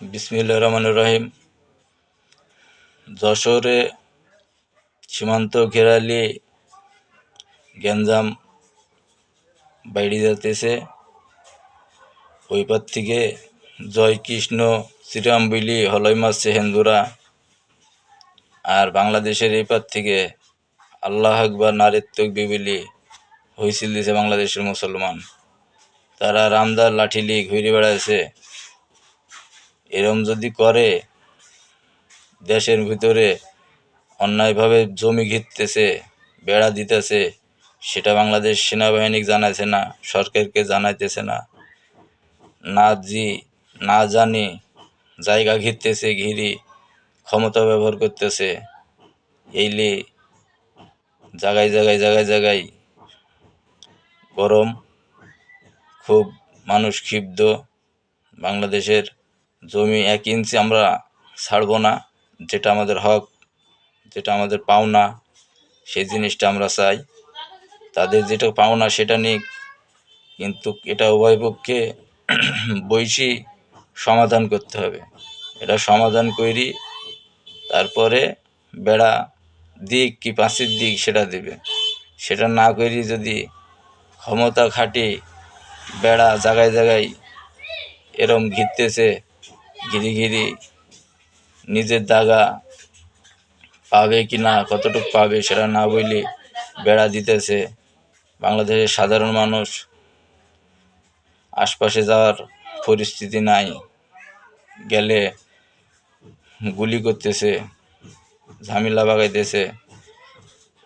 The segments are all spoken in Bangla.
বিসমিল্লা রহমান রহিম। যশোরে সীমান্ত ঘেরালি গ্যাঞ্জাম বাইরে যাতেছে ওই পার থেকে জয় কৃষ্ণ শ্রীরাম বিলি হলই মারছে হিন্দুরা আর বাংলাদেশের এই পার থেকে আল্লাহ আকবর নারিত্বক বিবিলি হইছিল দিছে বাংলাদেশের মুসলমান। তারা রামদার লাঠিলি ঘুরে বেড়াচ্ছে এরম যদি করে, দেশের ভিতরে অন্যায়ভাবে জমি ঘিরতেছে, বেড়া দিতেছে, সেটা বাংলাদেশ সেনাবাহিনী জানাইছে না, সরকারকে জানাইতেছে না। না জি, না জানি, জায়গা ঘিরতেছে, ঘিরি, ক্ষমতা ব্যবহার করতেছে, এইলে জায়গায় জায়গায় জায়গায় জায়গায় গরম, খুব মানুষ ক্ষিপ্ত, বাংলাদেশের জমি এক ইঞ্চি আমরা ছাড়বো না, যেটা আমাদের হক, যেটা আমাদের পাওনা, সেই জিনিসটা আমরা চাই। তাদের যেটা পাওনা সেটা নিক, কিন্তু এটা উভয় পক্ষে বৈশি সমাধান করতে হবে। এটা সমাধান করি তারপরে বেড়া দিক কি পাঁচির দিক সেটা দেবে। সেটা না করি যদি ক্ষমতা খাটি বেড়া জায়গায় জায়গায় এরম ঘিরতেছে ঘিরি ঘিরি নিজের দাগা পাবে কি না, কতটুকু পাবে সেটা না বলি বেড়া দিতেছে। বাংলাদেশের সাধারণ মানুষ, আশপাশে যাওয়ার পরিস্থিতি নাই, গেলে গুলি করতেছে, ঝামেলা বাগাইতেছে।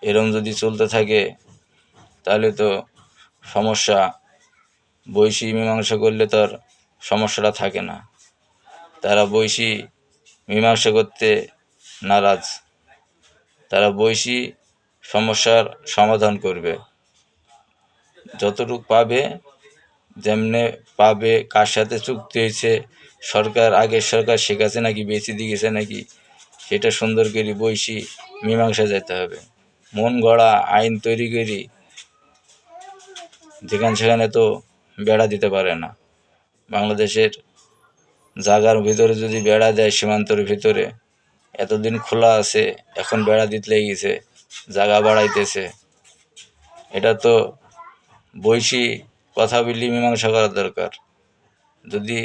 এরম যদি চলতে থাকে, তাহলে তো সমস্যা। বৈশী মীমাংসা করলে তার সমস্যাটা থাকে না। তারা বৈশী মীমাংসা করতে নারাজ। তারা বৈশী সমস্যার সমাধান করবে। যতটুক পাবে, যেমনে পাবে, কার সাথে চুক্তি হয়েছে, সরকার, আগের সরকার, শেখ নাকি বেশি দিয়েছে নাকি, সেটা সুন্দর করে বৈশী মীমাংসা যেতে হবে। মন গড়া, আইন তৈরি করি, যেখানে সেখানে তো বেড়া দিতে পারে না। বাংলাদেশের জায়গার ভিতরে যদি বেড়া দেয় সীমান্তর ভিতরে, এতদিন খোলা আছে, এখন বেড়া দিতে লেগেছে জায়গা বাড়াইতেছে। এটা তো বৈশী কথা বলি মীমাংসা করা দরকার। যদি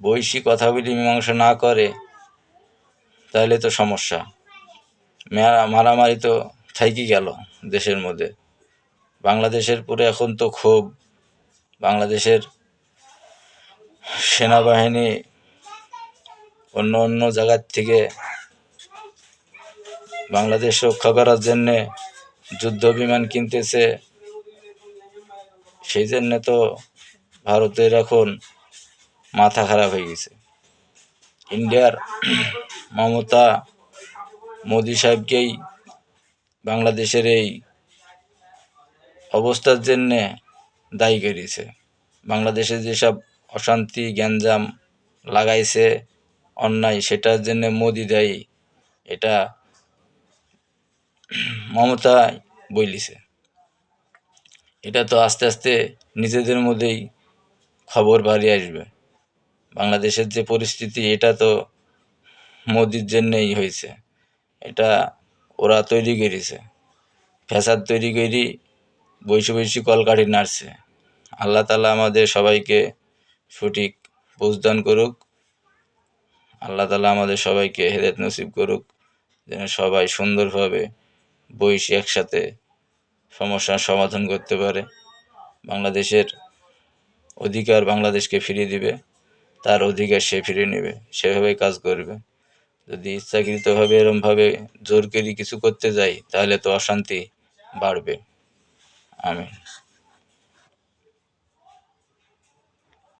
বৈশী কথা বলি মীমাংসা না করে, তাহলে তো সমস্যা। মারামারি তো থাইকি গেল দেশের মধ্যে। বাংলাদেশের পরে এখন তো ক্ষোভ। বাংলাদেশের সেনাবাহিনী অন্য অন্য জায়গার থেকে বাংলাদেশ রক্ষা করার জন্যে যুদ্ধ বিমান কিনতেছে। সেই জন্যে তো ভারতের এখন মাথা খারাপ হয়ে গেছে। ইন্ডিয়ার মমতা মোদি সাহেবকেই বাংলাদেশের এই অবস্থার জন্যে দায়ী করেছে। বাংলাদেশে যেসব অশান্তি, গ্যাঞ্জাম লাগাইছে অন্যায়, সেটার জন্য মোদি দায়ী। এটা মমতা বলিছে এটা তো আস্তে আস্তে নিজেদের মধ্যেই খবর বাড়ি আসবে। বাংলাদেশের যে পরিস্থিতি, এটা তো মোদির জন্যেই হয়েছে। এটা ওরা তৈরি করেছে। ফ্যাসাদ তৈরি করি বৈশি বৈশি কলকাঠি নাড়ছে। আল্লাহ তালা আমাদের সবাইকে সঠিক বুঝদান করুক। আল্লাহ তালা আমাদের সবাইকে হেদায়ত নসিব করুক, যেন সবাই সুন্দরভাবে বৈশি একসাথে সমস্যার সমাধান করতে পারে। বাংলাদেশের অধিকার বাংলাদেশকে ফিরিয়ে দিবে, তার অধিকার সে ফিরিয়ে নেবে, সেভাবেই কাজ করবে। যদি ইচ্ছাকৃতভাবে এরমভাবে জোর কিছু করতে যাই, তাহলে তো অশান্তি বাড়বে। আমি